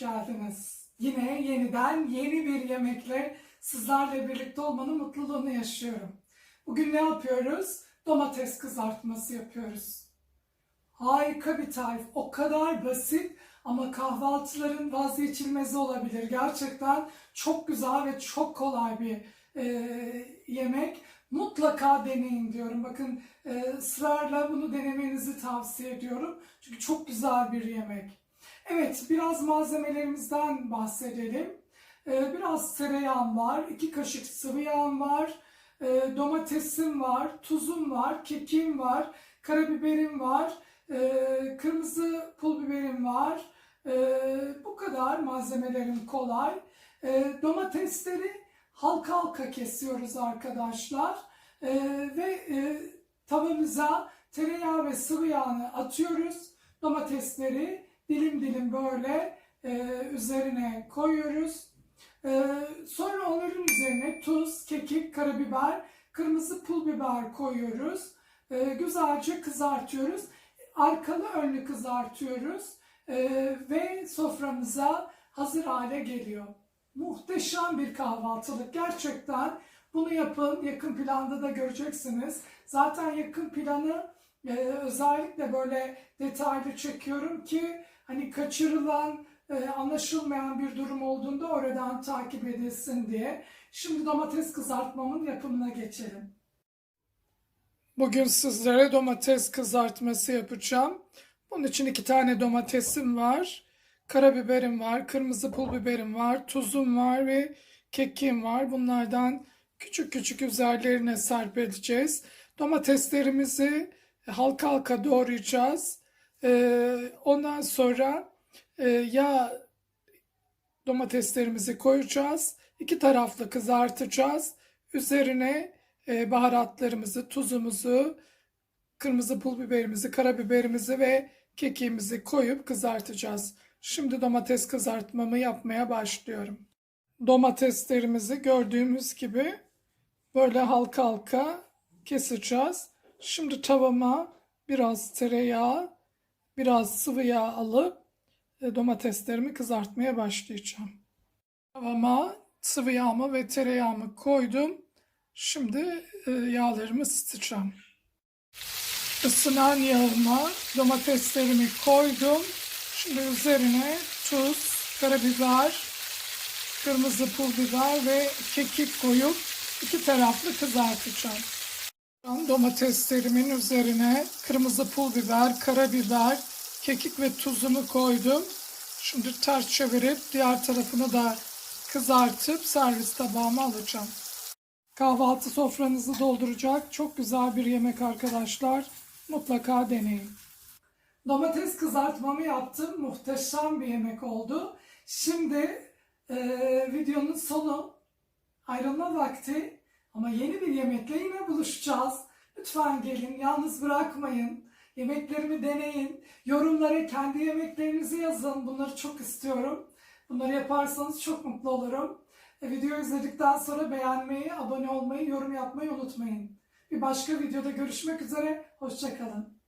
geldiniz. Yine yeniden yeni bir yemekle sizlerle birlikte olmanın mutluluğunu yaşıyorum. Bugün ne yapıyoruz? Domates kızartması yapıyoruz. Harika bir tarif. O kadar basit ama kahvaltıların vazgeçilmezi olabilir. Gerçekten çok güzel ve çok kolay bir e, yemek. Mutlaka deneyin diyorum. Bakın e, ısrarla bunu denemenizi tavsiye ediyorum. Çünkü çok güzel bir yemek. Evet, biraz malzemelerimizden bahsedelim. Ee, biraz tereyağım var, iki kaşık sıvı yağım var, e, domatesim var, tuzum var, kekim var, karabiberim var, e, kırmızı pul biberim var. Bu kadar malzemelerim kolay. Domatesleri halka halka kesiyoruz arkadaşlar. Ve e, tavamıza tereyağı ve sıvı yağını atıyoruz. Domatesleri dilim dilim böyle e, üzerine koyuyoruz. E, sonra onların üzerine tuz, kekik, karabiber, kırmızı pul biber koyuyoruz. E, güzelce kızartıyoruz. Arkalı önlü kızartıyoruz. E, ve soframıza hazır hale geliyor. Muhteşem bir kahvaltılık. Gerçekten bunu yapın. Yakın planda da göreceksiniz. Zaten yakın planı e, özellikle böyle detaylı çekiyorum ki hani kaçırılan, e, anlaşılmayan bir durum olduğunda oradan takip edilsin diye. Şimdi domates kızartmamın yapımına geçelim. Bugün sizlere domates kızartması yapacağım. Bunun için iki tane domatesim var. Karabiberim var, kırmızı pul biberim var, tuzum var ve kekim var. Bunlardan küçük küçük üzerlerine serpileceğiz. Domateslerimizi halka halka doğrayacağız. Ee, ondan sonra e, yağ domateslerimizi koyacağız. İki taraflı kızartacağız. Üzerine e, baharatlarımızı, tuzumuzu, kırmızı pul biberimizi, karabiberimizi ve kekiğimizi koyup kızartacağız. Şimdi domates kızartmamı yapmaya başlıyorum. Domateslerimizi gördüğümüz gibi böyle halka halka keseceğiz. Şimdi tavama biraz tereyağı, biraz sıvı yağ alıp e, domateslerimi kızartmaya başlayacağım. Tavama sıvı yağımı ve tereyağımı koydum. Şimdi e, yağlarımı ısıtacağım. Isınan yağıma domateslerimi koydum. Şimdi üzerine tuz, karabiber, kırmızı pul biber ve kekik koyup iki taraflı kızartacağım. Domateslerimin üzerine kırmızı pul biber, karabiber, kekik ve tuzumu koydum. Şimdi ters çevirip diğer tarafını da kızartıp servis tabağıma alacağım. Kahvaltı sofranızı dolduracak çok güzel bir yemek arkadaşlar. Mutlaka deneyin. Domates kızartmamı yaptım. Muhteşem bir yemek oldu. Şimdi e, videonun sonu ayrılma vakti ama yeni bir yemekle yine buluşacağız. Lütfen gelin, yalnız bırakmayın. Yemeklerimi deneyin. Yorumlara kendi yemeklerinizi yazın. Bunları çok istiyorum. Bunları yaparsanız çok mutlu olurum. E, videoyu izledikten sonra beğenmeyi, abone olmayı, yorum yapmayı unutmayın. Bir başka videoda görüşmek üzere. Hoşçakalın.